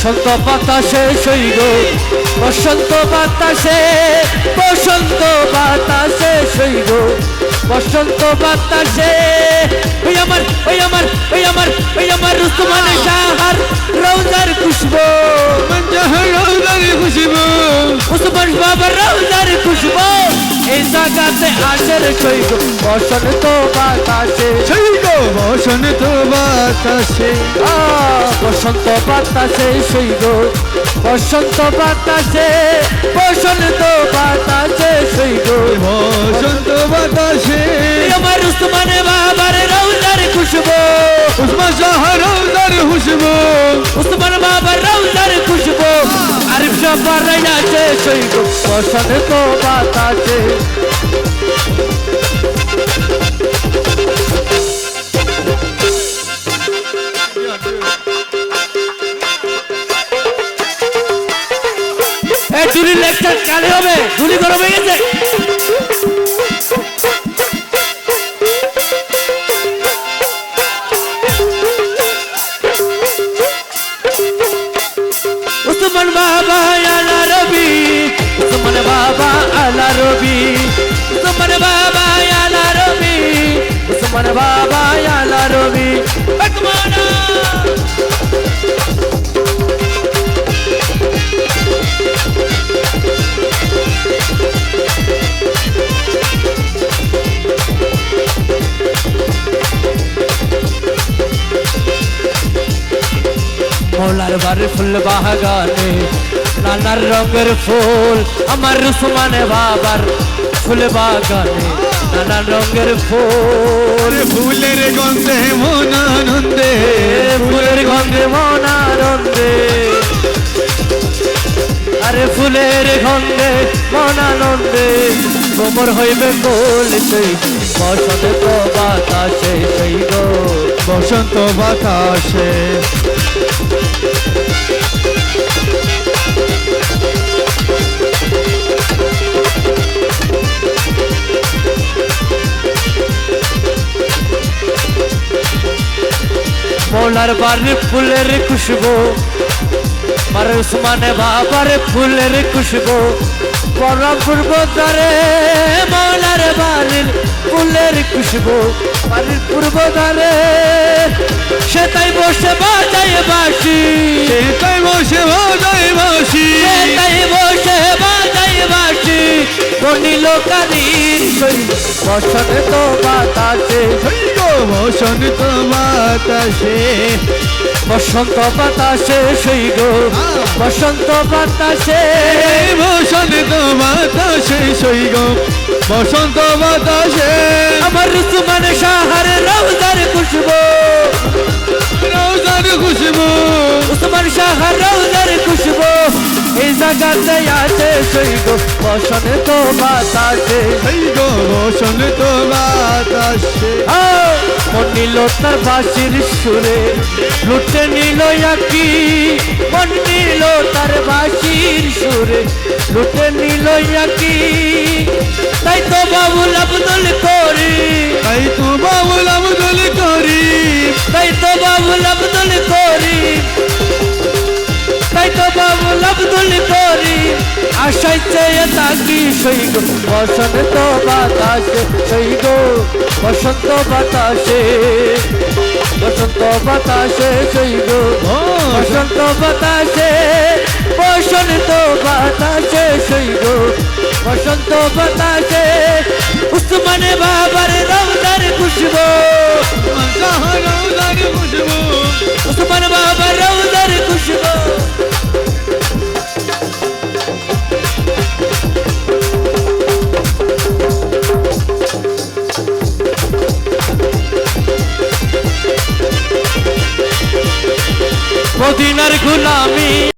বসন্ত বাতাসে সৈগ বসন্ত বাতাসে বসন্ত বাতাসে সৈগ বসন্ত বাতাসে। ওই আমার ওই আমার ওই আমার ওই আমার রুস্তমানে সাহার রৌজার খুশবু। রৌদারি খুশিবু উসমান বাবার রৌজার খুশবু। এই জায়গাতে আসের সৈগ বসন্ত বাতাসে। গো বসন্ত বাতাসে। আহ, বসন্ত বাতাসে সৈগ বসন্ত বাতাসে বসন্ত বাতাসে সৈগ বসন্ত বাতাসে। আমার উসমানে বাবার রৌজার খুশবু। উসমা শাহ রৌদার খুশবু। উসমান বাবার রৌজার খুশবু। আরিফ সাবার আছে সৈগ বসন্ত বাতাসে। এ চুরি লেকচার কালে হবে। গুলি গরম হয়ে গেছে। মৌলার বাড়ি ফুল বাগানে নানার রঙের ফুল আমার রুসমানে বাবার ফুল বাগানে নানা রঙের ফুল। ফুলের গন্ধে মন আনন্দে। ফুলের গন্ধে মন আনন্দে। আরে ফুলের গন্ধে মন আনন্দে কোমর হইবে কোল সেই বসন্ত বাতাসে সেই গো। বসন্ত বাতাসে। মৌলার বাড়ি ফুলের খুশবু। মার উসমানে বাবার ফুলের খুশবু। পরম পূর্ব দ্বারে মৌলার বাড়ির ফুলের খুশবু। বাড়ির পূর্ব দ্বারে সে তাই বসে বাজায় বাসি তাই বসে বাজাই বাসি সে তাই বসে বাজায় বাসি বনিল সই বসনে তো বাতাসে বসন্ত বাতাসে। বসন্ত বাতাসে সই গো বসন্ত বাতাসে। বসন্ত বাতাসে সৈগ বসন্ত বাতাসে। আমার রুসুমান শাহার রৌজার খুশবু। রৌদার খুশবু। উসমান শাহার রৌজার খুশবু। এই জায়গাতে সই গো বসন্ত বাতাসে। সৈগ বসন্ত বাতাসে। মন নিল তার বাসির সুরে লুটে নিল একই মন নিল তার বাসির সুরে লুটে নিল একই। তাই তো বাবুল আব্দুল করি। তাই তো বাবুল আব্দুল করিম তাই তো বাবুল আব্দুল করি। তাই তো বাবুল আব্দুল করি। চেয়ে তাকি সই গো বসন্ত বাতাসে সই গো বসন্ত বাতাসে। বসন্ত বাতাসে সই গো বসন্ত বাতাসে বসন্ত বাতাসে সই গো বসন্ত বাতাসে। উসমানে বাবার রৌদার খুশবু রৌদার খুশবু। উসমান বাবার রৌদার গুলামি